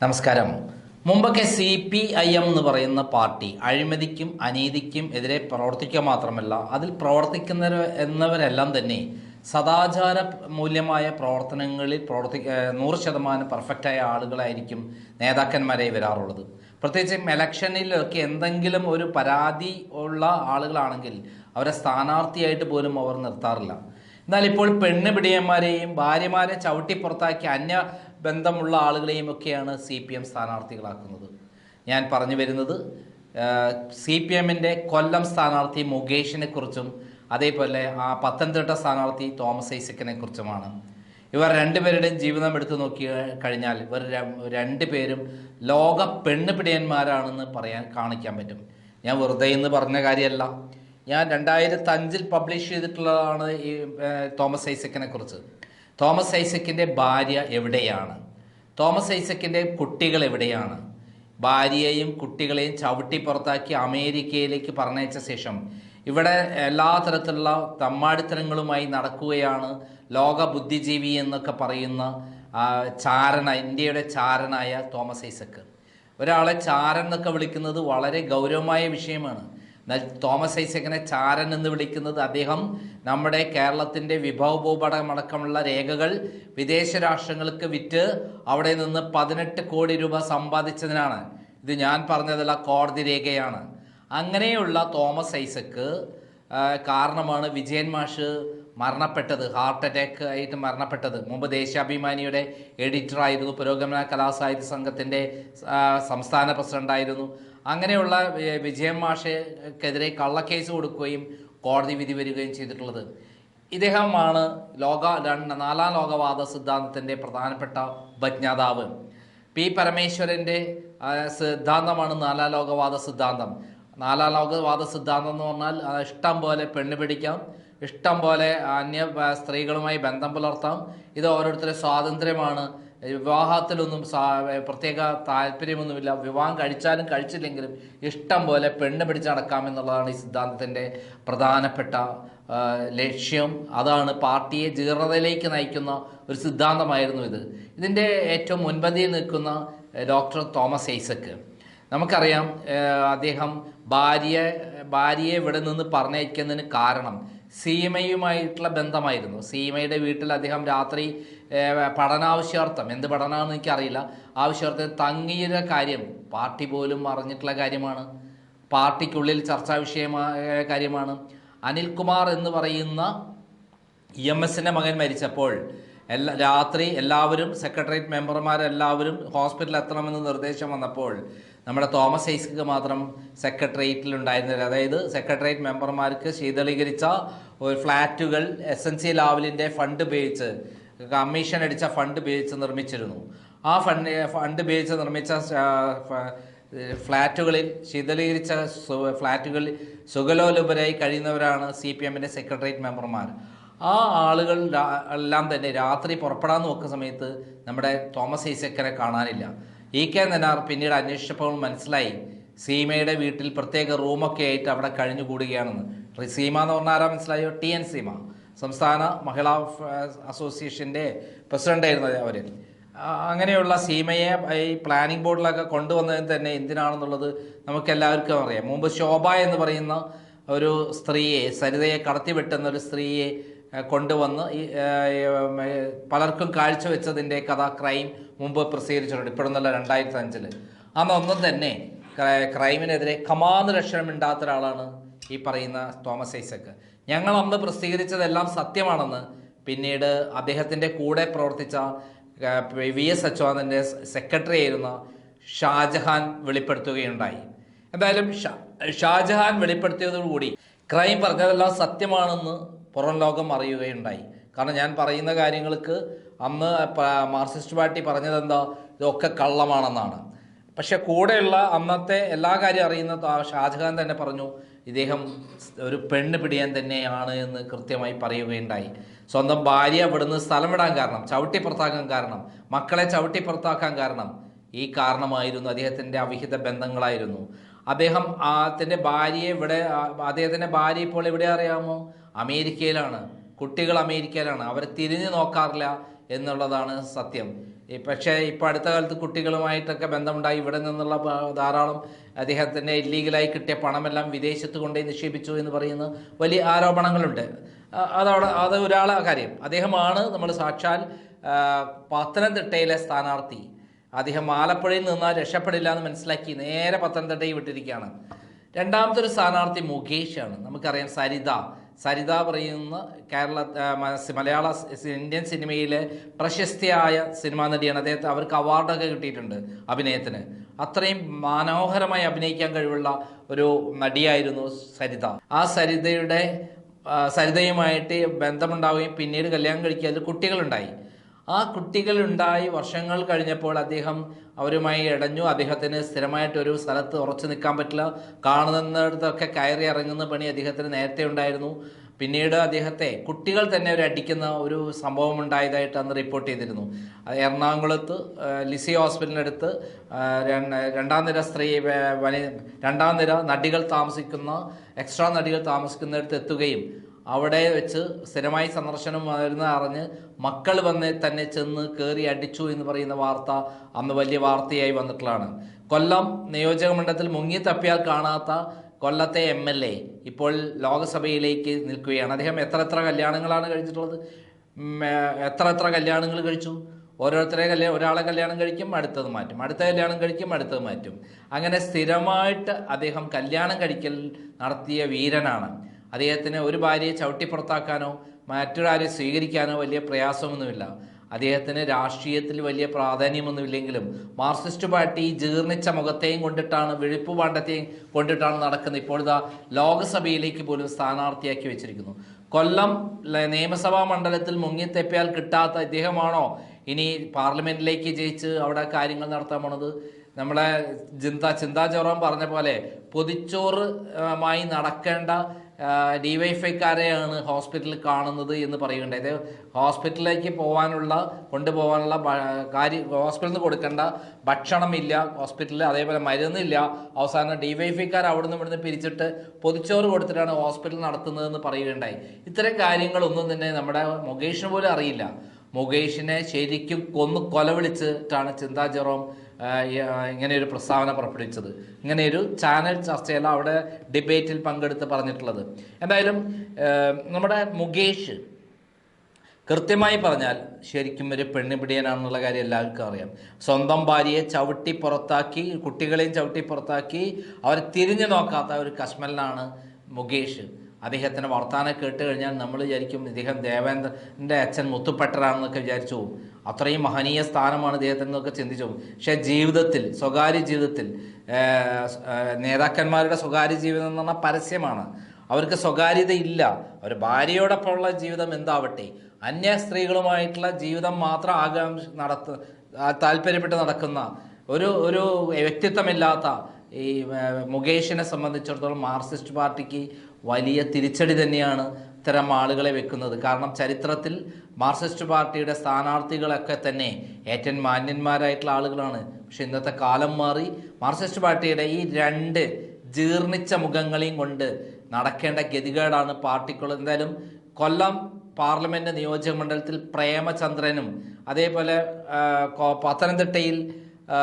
നമസ്കാരം. മുമ്പൊക്കെ C P I M എന്ന് പറയുന്ന പാർട്ടി അഴിമതിക്കും അനീതിക്കും എതിരെ പ്രവർത്തിക്കുക മാത്രമല്ല അതിൽ പ്രവർത്തിക്കുന്നവർ എന്നവരെല്ലാം തന്നെ സദാചാര മൂല്യമായ പ്രവർത്തനങ്ങളിൽ പ്രവർത്തി നൂറ് ശതമാനം പെർഫെക്റ്റായ ആളുകളായിരിക്കും നേതാക്കന്മാരായി വരാറുള്ളത്. പ്രത്യേകിച്ചും ഇലക്ഷനിലൊക്കെ എന്തെങ്കിലും ഒരു പരാതി ഉള്ള ആളുകളാണെങ്കിൽ അവരെ സ്ഥാനാർത്ഥിയായിട്ട് പോലും അവർ നിർത്താറില്ല. എന്നാൽ ഇപ്പോൾ പെണ്ണ് പിടിയന്മാരെയും ഭാര്യമാരെ ചവിട്ടി പുറത്താക്കി അന്യ ബന്ധമുള്ള ആളുകളെയും ഒക്കെയാണ് സി പി എം സ്ഥാനാർത്ഥികളാക്കുന്നത്. ഞാൻ പറഞ്ഞു വരുന്നത് സി പി എമ്മിന്റെ കൊല്ലം സ്ഥാനാർത്ഥി മുകേഷിനെ കുറിച്ചും അതേപോലെ ആ പത്തനംതിട്ട സ്ഥാനാർത്ഥി തോമസ് ഐസക്കിനെ കുറിച്ചുമാണ്. ഇവർ രണ്ടുപേരുടെയും ജീവിതം എടുത്തു നോക്കി കഴിഞ്ഞാൽ ഇവർ രണ്ടുപേരും ലോക പെണ്ണ് പിടിയന്മാരാണെന്ന് പറയാൻ കാണിക്കാൻ പറ്റും. ഞാൻ വെറുതെ എന്ന് പറഞ്ഞ കാര്യമല്ല. ഞാൻ രണ്ടായിരത്തി അഞ്ചിൽ പബ്ലിഷ് ചെയ്തിട്ടുള്ളതാണ് ഈ തോമസ് ഐസക്കിനെ കുറിച്ച്. തോമസ് ഐസക്കിന്റെ ഭാര്യ എവിടെയാണ്? തോമസ് ഐസക്കിന്റെ കുട്ടികൾ എവിടെയാണ്? ഭാര്യയെയും കുട്ടികളെയും ചവിട്ടി പുറത്താക്കി അമേരിക്കയിലേക്ക് പറഞ്ഞയച്ച ശേഷം ഇവിടെ എല്ലാ തരത്തിലുള്ള തമ്മാടിത്തരങ്ങളുമായി നടക്കുകയാണ്. ലോക ബുദ്ധിജീവി എന്നൊക്കെ പറയുന്ന ചാരണ ഇന്ത്യയുടെ ചാരനായ തോമസ് ഐസക്ക്. ഒരാളെ ചാരൻ എന്നൊക്കെ വിളിക്കുന്നത് വളരെ ഗൗരവമായ വിഷയമാണ്. എന്നാൽ തോമസ് ഐസക്കിനെ ചാരൻ എന്ന് വിളിക്കുന്നത് അദ്ദേഹം നമ്മുടെ കേരളത്തിന്റെ വിഭവ ഭൂപടമടക്കമുള്ള രേഖകൾ വിദേശ രാഷ്ട്രങ്ങൾക്ക് വിറ്റ് അവിടെ നിന്ന് പതിനെട്ട് കോടി രൂപ സമ്പാദിച്ചതിനാണ്. ഇത് ഞാൻ പറഞ്ഞതല്ല കോടതി രേഖയാണ്. അങ്ങനെയുള്ള തോമസ് ഐസക്ക് കാരണമാണ് വിജയൻ മാഷ് മരണപ്പെട്ടത് ഹാർട്ട് അറ്റാക്ക് ആയിട്ട് മരണപ്പെട്ടത്. മുമ്പ് ദേശാഭിമാനിയുടെ എഡിറ്ററായിരുന്നു പുരോഗമന കലാസാഹിത്യ സംഘത്തിന്റെ സംസ്ഥാന പ്രസിഡന്റായിരുന്നു. അങ്ങനെയുള്ള വിജയൻ മാഷക്കെതിരെ കള്ളക്കേസ് കൊടുക്കുകയും കോടതി വിധി വരികയും ചെയ്തിട്ടുള്ളത്. ഇദ്ദേഹമാണ് ലോക രണ്ട് നാലാം ലോകവാദ സിദ്ധാന്തത്തിന്റെ പ്രധാനപ്പെട്ട ഉപജ്ഞാതാവ് പി. പരമേശ്വരന്റെ സിദ്ധാന്തമാണ് നാലാം ലോകവാദ സിദ്ധാന്തം. നാലാം ലോകവാദ സിദ്ധാന്തം എന്ന് പറഞ്ഞാൽ ഇഷ്ടം പോലെ പെണ്ണ് പിടിക്കാം ഇഷ്ടം പോലെ അന്യ സ്ത്രീകളുമായി ബന്ധം പുലർത്താം. ഇത് ഓരോരുത്തരുടെ സ്വാതന്ത്ര്യമാണ്. വിവാഹത്തിലൊന്നും പ്രത്യേക താല്പര്യമൊന്നുമില്ല. വിവാഹം കഴിച്ചാലും കഴിച്ചില്ലെങ്കിലും ഇഷ്ടം പോലെ പെണ്ണ് പിടിച്ച് നടക്കാമെന്നുള്ളതാണ് ഈ സിദ്ധാന്തത്തിന്റെ പ്രധാനപ്പെട്ട ലക്ഷ്യം. അതാണ് പാർട്ടിയെ ജീർണതയിലേക്ക് നയിക്കുന്ന ഒരു സിദ്ധാന്തമായിരുന്നു ഇത്. ഇതിന്റെ ഏറ്റവും മുൻപന്തിയിൽ നിൽക്കുന്ന ഡോക്ടർ തോമസ് ഐസക്ക്. നമുക്കറിയാം അദ്ദേഹം ഭാര്യ ഭാര്യയെ ഇവിടെ നിന്ന് പറഞ്ഞയക്കുന്നതിന് കാരണം സീമയുമായിട്ടുള്ള ബന്ധമായിരുന്നു. സീമയുടെ വീട്ടിൽ അദ്ദേഹം രാത്രി പഠനാവശ്യാർത്ഥം. എന്ത് പഠനമാണെന്ന് എനിക്കറിയില്ല. ആവശ്യാർത്ഥം തങ്ങിയ കാര്യം പാർട്ടി പോലും അറിഞ്ഞിട്ടുള്ള കാര്യമാണ്. പാർട്ടിക്കുള്ളിൽ ചർച്ചാ വിഷയമായ കാര്യമാണ്. അനിൽകുമാർ എന്ന് പറയുന്ന ഇ എം എസിന്റെ മകൻ മരിച്ചപ്പോൾ എല്ലാ രാത്രി എല്ലാവരും സെക്രട്ടേറിയറ്റ് മെമ്പർമാരെല്ലാവരും ഹോസ്പിറ്റലിൽ എത്തണമെന്ന് നിർദ്ദേശം വന്നപ്പോൾ നമ്മുടെ തോമസ് ഐസ്ക്ക് മാത്രം സെക്രട്ടേറിയറ്റിൽ ഉണ്ടായിരുന്നില്ല. അതായത് സെക്രട്ടേറിയറ്റ് മെമ്പർമാർക്ക് ശീതളീകരിച്ച ഒരു ഫ്ലാറ്റുകൾ എസ് എൻ സി ലാവലിന്റെ ഫണ്ട് ഉപയോഗിച്ച് കമ്മീഷൻ അടിച്ച ഫണ്ട് ഉപയോഗിച്ച് നിർമ്മിച്ചിരുന്നു. ആ ഫണ്ട് ഫണ്ട് ഉപയോഗിച്ച് നിർമ്മിച്ച ഫ്ലാറ്റുകളിൽ ശീതളീകരിച്ച ഫ്ലാറ്റുകളിൽ സുഖലോലുപരായി കഴിയുന്നവരാണ് സി പി എമ്മിന്റെ സെക്രട്ടേറിയറ്റ് മെമ്പർമാർ ആ ആളുകൾ എല്ലാം തന്നെ രാത്രി പുറപ്പെടാൻ നോക്കുന്ന സമയത്ത് നമ്മുടെ തോമസ് ഐസക്കനെ കാണാനില്ല. ഇ കെ നനാർ പിന്നീട് അന്വേഷിച്ചപ്പോൾ മനസ്സിലായി സീമയുടെ വീട്ടിൽ പ്രത്യേക റൂമൊക്കെ ആയിട്ട് അവിടെ കഴിഞ്ഞുകൂടുകയാണെന്ന്. സീമ എന്ന് പറഞ്ഞാൽ ആരാ മനസ്സിലായോ? ടി എൻ സീമ സംസ്ഥാന മഹിളാ അസോസിയേഷന്റെ പ്രസിഡന്റായിരുന്നു അവർ അങ്ങനെയുള്ള സീമയെ ഈ പ്ലാനിംഗ് ബോർഡിലൊക്കെ കൊണ്ടുവന്നതിന് തന്നെ എന്തിനാണെന്നുള്ളത് നമുക്ക് എല്ലാവർക്കും അറിയാം. മുമ്പ് ശോഭ എന്ന് പറയുന്ന ഒരു സ്ത്രീയെ സരിതയെ കടത്തിവെട്ടുന്ന ഒരു സ്ത്രീയെ കൊണ്ടുവന്ന് ഈ പലർക്കും കാഴ്ചവെച്ചതിന്റെ കഥ ക്രൈം മുമ്പ് പ്രസിദ്ധീകരിച്ചിട്ടുണ്ട്. ഇപ്പോഴൊന്നല്ല രണ്ടായിരത്തി അഞ്ചിൽ അന്നൊന്നും തന്നെ ക്രൈമിനെതിരെ കമാന്ന് ലക്ഷണമിണ്ടാത്ത ഒരാളാണ് ഈ പറയുന്ന തോമസ് ഐസക്ക്. ഞങ്ങൾ അന്ന് പ്രസിദ്ധീകരിച്ചതെല്ലാം സത്യമാണെന്ന് പിന്നീട് അദ്ദേഹത്തിന്റെ കൂടെ പ്രവർത്തിച്ച വി എസ് അച്യുതാനന്ദന്റെ സെക്രട്ടറി ആയിരുന്ന ഷാജഹാൻ വെളിപ്പെടുത്തുകയുണ്ടായി. എന്തായാലും ഷാജഹാൻ വെളിപ്പെടുത്തിയതോടുകൂടി ക്രൈം പറഞ്ഞതെല്ലാം സത്യമാണെന്ന് പുറം ലോകം അറിയുകയുണ്ടായി. കാരണം ഞാൻ പറയുന്ന കാര്യങ്ങൾക്ക് അന്ന് മാർക്സിസ്റ്റ് പാർട്ടി പറഞ്ഞതെന്താ ഇതൊക്കെ കള്ളമാണെന്നാണ്. പക്ഷെ കൂടെയുള്ള അന്നത്തെ എല്ലാ കാര്യം അറിയുന്ന ഷാജഹാൻ തന്നെ പറഞ്ഞു ഇദ്ദേഹം ഒരു പെണ്ണ് പിടിയാൻ തന്നെയാണ് എന്ന് കൃത്യമായി പറയുകയുണ്ടായി. സ്വന്തം ഭാര്യ ഇവിടുന്ന് സ്ഥലം വിടാൻ കാരണം ചവിട്ടി പുറത്താക്കാൻ കാരണം മക്കളെ ചവിട്ടി പുറത്താക്കാൻ കാരണം ഈ കാരണമായിരുന്നു അദ്ദേഹത്തിന്റെ അവിഹിത ബന്ധങ്ങളായിരുന്നു. അദ്ദേഹം അതിന്റെ ഭാര്യയെ ഇവിടെ അദ്ദേഹത്തിന്റെ ഭാര്യ ഇപ്പോൾ എവിടെ അറിയാമോ? അമേരിക്കയിലാണ്. കുട്ടികൾ അമേരിക്കയിലാണ്. അവരെ തിരിഞ്ഞു നോക്കാറില്ല എന്നുള്ളതാണ് സത്യം. പക്ഷേ ഇപ്പോൾ അടുത്ത കാലത്ത് കുട്ടികളുമായിട്ടൊക്കെ ബന്ധമുണ്ടായി. ഇവിടെ നിന്നുള്ള ധാരാളം അദ്ദേഹത്തിന്റെ ഇല്ലീഗലായി കിട്ടിയ പണമെല്ലാം വിദേശത്ത് കൊണ്ടുപോയി നിക്ഷേപിച്ചു എന്ന് പറയുന്ന വലിയ ആരോപണങ്ങളുണ്ട്. അതവിടെ അത് ഒരാളെ കാര്യം അദ്ദേഹമാണ് നമ്മൾ സാക്ഷാൽ പത്തനംതിട്ടയിലെ സ്ഥാനാർത്ഥി. അദ്ദേഹം ആലപ്പുഴയിൽ നിന്നാൽ രക്ഷപ്പെടില്ല എന്ന് മനസ്സിലാക്കി നേരെ പത്തനംതിട്ടയിൽ വിട്ടിരിക്കുകയാണ്. രണ്ടാമത്തെ ഒരു സ്ഥാനാർത്ഥി മുകേഷാണ് നമുക്കറിയാം സരിത. സരിത പറയുന്ന കേരള മലയാള ഇന്ത്യൻ സിനിമയിലെ പ്രശസ്തിയായ സിനിമാ നടിയാണ്. അദ്ദേഹത്തെ അവർക്ക് അവാർഡൊക്കെ കിട്ടിയിട്ടുണ്ട് അഭിനയത്തിന്. അത്രയും മനോഹരമായി അഭിനയിക്കാൻ കഴിവുള്ള ഒരു നടിയായിരുന്നു സരിത. ആ സരിതയുടെ സരിതയുമായിട്ട് ബന്ധമുണ്ടാവുകയും പിന്നീട് കല്യാണം കഴിക്കുക അതിൽ കുട്ടികളുണ്ടായി. ആ കുട്ടികളുണ്ടായി വർഷങ്ങൾ കഴിഞ്ഞപ്പോൾ അദ്ദേഹം അവരുമായി ഇടഞ്ഞു. അദ്ദേഹത്തിന് സ്ഥിരമായിട്ട് ഒരു സ്ഥലത്ത് ഉറച്ചു നിൽക്കാൻ പറ്റില്ല. കാണുന്നിടത്തൊക്കെ കയറി ഇറങ്ങുന്ന പണി അദ്ദേഹത്തിന് നേരത്തെ ഉണ്ടായിരുന്നു. പിന്നീട് അദ്ദേഹത്തെ കുട്ടികൾ തന്നെ ഒരു അടിക്കുന്ന ഒരു സംഭവം ഉണ്ടായതായിട്ട് അന്ന് റിപ്പോർട്ട് ചെയ്തിരുന്നു. എറണാകുളത്ത് ലിസി ഹോസ്പിറ്റലിനടുത്ത് രണ്ട്- നിര സ്ത്രീ രണ്ടാം നിര നടികൾ താമസിക്കുന്ന എക്സ്ട്രാ നടികൾ താമസിക്കുന്നിടത്ത് എത്തുകയും അവിടെ വെച്ച് സ്ഥിരമായി സന്ദർശനം വരുന്ന അറിഞ്ഞ് മക്കൾ വന്ന് തന്നെ ചെന്ന് കയറി അടിച്ചു എന്ന് പറയുന്ന വാർത്ത അന്ന് വലിയ വാർത്തയായി വന്നിട്ടുള്ളതാണ്. കൊല്ലം നിയോജക മണ്ഡലത്തിൽ മുങ്ങി തപ്പിയാൽ കാണാത്ത കൊല്ലത്തെ എം എൽ എ ഇപ്പോൾ ലോകസഭയിലേക്ക് നിൽക്കുകയാണ്. അദ്ദേഹം എത്ര എത്ര കല്യാണങ്ങളാണ് കഴിച്ചിട്ടുള്ളത്? എത്ര എത്ര കല്യാണങ്ങൾ കഴിച്ചു? ഓരോരുത്തരെ കല്യാണം ഒരാളെ കല്യാണം കഴിക്കും അടുത്തത് മാറ്റും. അടുത്ത കല്യാണം കഴിക്കും അടുത്തത് മാറ്റും. അങ്ങനെ സ്ഥിരമായിട്ട് അദ്ദേഹം കല്യാണം കഴിക്കൽ നടത്തിയ വീരനാണ്. അദ്ദേഹത്തിന് ഒരു ഭാര്യയെ ചവിട്ടി പുറത്താക്കാനോ മറ്റൊരാരെ സ്വീകരിക്കാനോ വലിയ പ്രയാസമൊന്നുമില്ല. അദ്ദേഹത്തിന് രാഷ്ട്രീയത്തിൽ വലിയ പ്രാധാന്യമൊന്നുമില്ലെങ്കിലും മാർക്സിസ്റ്റ് പാർട്ടി ജീർണിച്ച മുഖത്തെയും കൊണ്ടിട്ടാണ് വിഴിപ്പ് പാണ്ഡത്തെയും കൊണ്ടിട്ടാണ് നടക്കുന്നത്. ഇപ്പോൾ ഇതാ ലോകസഭയിലേക്ക് പോലും സ്ഥാനാർത്ഥിയാക്കി വെച്ചിരിക്കുന്നു. കൊല്ലം നിയമസഭാ മണ്ഡലത്തിൽ മുങ്ങിത്തെപ്പിയാൽ കിട്ടാത്ത ഇദ്ദേഹമാണോ? ഇനി പാർലമെന്റിലേക്ക് ജയിച്ച് അവിടെ കാര്യങ്ങൾ നടത്താൻ പോണത്? നമ്മളെ ചിന്താ ചിന്താ ജോറം പറഞ്ഞ പോലെ പൊതിച്ചോറുമായി നടക്കേണ്ട ഡിവൈഫൈക്കാരെയാണ് ഹോസ്പിറ്റലിൽ കാണുന്നത് എന്ന് പറയുന്നുണ്ട് ഇത് ഹോസ്പിറ്റലിലേക്ക് പോകാനുള്ള കൊണ്ടുപോകാനുള്ള കാര്യം ഹോസ്പിറ്റലിൽ നിന്ന് കൊടുക്കേണ്ട ഭക്ഷണമില്ല ഹോസ്പിറ്റലിൽ അതേപോലെ മരുന്നില്ല. അവസാനം ഡിവൈഫൈക്കാർ അവിടുന്ന് ഇവിടുന്ന് പിരിച്ചിട്ട് പൊതിച്ചോറ് കൊടുത്തിട്ടാണ് ഹോസ്പിറ്റൽ നടത്തുന്നതെന്ന് പറയുകയുണ്ടായി. ഇത്തരം കാര്യങ്ങളൊന്നും തന്നെ നമ്മുടെ മുകേഷിന് പോലും അറിയില്ല. മുകേഷിനെ ശരിക്കും കൊന്ന് കൊലവിളിച്ചിട്ടാണ് ചിന്താ ജെറോം ആ, ഈ, ആ, ഇങ്ങനെ ഒരു പ്രസ്താവന പുറപ്പെടുവിച്ചത്. ഇങ്ങനെയൊരു ചാനൽ ചർച്ചയല്ല അവിടെ ഡിബേറ്റിൽ പങ്കെടുത്ത് പറഞ്ഞിട്ടുള്ളത്. എന്തായാലും നമ്മുടെ മുകേഷ് കൃത്യമായി പറഞ്ഞാൽ ശരിക്കും ഒരു പെണ്ണുപിടിയനാണെന്നുള്ള കാര്യം എല്ലാവർക്കും അറിയാം. സ്വന്തം ഭാര്യയെ ചവിട്ടി പുറത്താക്കി കുട്ടികളെയും ചവിട്ടി പുറത്താക്കി അവരെ തിരിഞ്ഞു നോക്കാത്ത ഒരു കശ്മലനാണ് മുകേഷ്. അദ്ദേഹത്തിന്റെ വർത്താനം കേട്ട് കഴിഞ്ഞാൽ നമ്മൾ വിചാരിക്കും ഇദ്ദേഹം ദേവേന്ദ്രന്റെ അച്ഛൻ മുത്തുപ്പെട്ടറാണെന്നൊക്കെ വിചാരിച്ചു പോകും. അത്രയും മഹനീയ സ്ഥാനമാണ് ഇദ്ദേഹത്തിനൊക്കെ ചിന്തിച്ചു പോകും. പക്ഷേ ജീവിതത്തിൽ സ്വകാര്യ ജീവിതത്തിൽ നേതാക്കന്മാരുടെ സ്വകാര്യ ജീവിതം എന്ന് പറഞ്ഞാൽ പരസ്യമാണ്. അവർക്ക് സ്വകാര്യതയില്ല അവർ ഭാര്യയോടൊപ്പമുള്ള ജീവിതം എന്താവട്ടെ? അന്യ സ്ത്രീകളുമായിട്ടുള്ള ജീവിതം മാത്രം ആകാംക്ഷ നടത്ത താല്പര്യപ്പെട്ട് നടക്കുന്ന ഒരു ഒരു വ്യക്തിത്വമില്ലാത്ത ഈ മുകേഷിനെ സംബന്ധിച്ചിടത്തോളം മാർക്സിസ്റ്റ് പാർട്ടിക്ക് വലിയ തിരിച്ചടി തന്നെയാണ് ഇത്തരം ആളുകളെ വെക്കുന്നത്. കാരണം ചരിത്രത്തിൽ മാർക്സിസ്റ്റ് പാർട്ടിയുടെ സ്ഥാനാർത്ഥികളൊക്കെ തന്നെ ഏറ്റവും മാന്യന്മാരായിട്ടുള്ള ആളുകളാണ്. പക്ഷെ ഇന്നത്തെ കാലം മാറി മാർക്സിസ്റ്റ് പാർട്ടിയുടെ ഈ രണ്ട് ജീർണിച്ച മുഖങ്ങളെയും കൊണ്ട് നടക്കേണ്ട ഗതികേടാണ് പാർട്ടിക്കുള്ളത്. എന്തായാലും കൊല്ലം പാർലമെന്റ് നിയോജക മണ്ഡലത്തിൽ പ്രേമചന്ദ്രനും അതേപോലെ പത്തനംതിട്ടയിൽ ആ,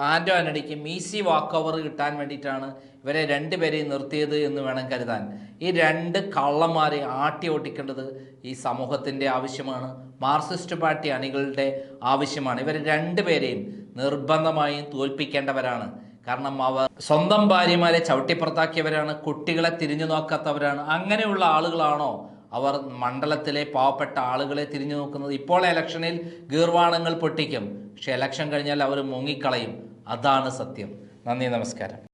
ആന്റോ മീസി വാക്ക് ഓവർ കിട്ടാൻ വേണ്ടിയിട്ടാണ് ഇവരെ രണ്ടുപേരെയും നിർത്തിയത് എന്ന് വേണം കരുതാൻ. ഈ രണ്ട് കള്ളന്മാരെ ആട്ടി ഓട്ടിക്കേണ്ടത് ഈ സമൂഹത്തിന്റെ ആവശ്യമാണ്. മാർക്സിസ്റ്റ് പാർട്ടി അണികളുടെ ആവശ്യമാണ്. ഇവർ രണ്ടുപേരെയും നിർബന്ധമായും തോൽപ്പിക്കേണ്ടവരാണ്. കാരണം അവർ സ്വന്തം ഭാര്യമാരെ ചവിട്ടിപ്പുറത്താക്കിയവരാണ് കുട്ടികളെ തിരിഞ്ഞു നോക്കാത്തവരാണ്. അങ്ങനെയുള്ള ആളുകളാണോ അവർ മണ്ഡലത്തിലെ പാവപ്പെട്ട ആളുകളെ തിരിഞ്ഞു നോക്കുന്നത്? ഇപ്പോൾ ഇലക്ഷനിൽ ഗീർവാണങ്ങൾ പൊട്ടിക്കും. പക്ഷെ ഇലക്ഷൻ കഴിഞ്ഞാൽ അവർ മുങ്ങിക്കളയും. അതാണ് സത്യം. നന്ദി നമസ്കാരം.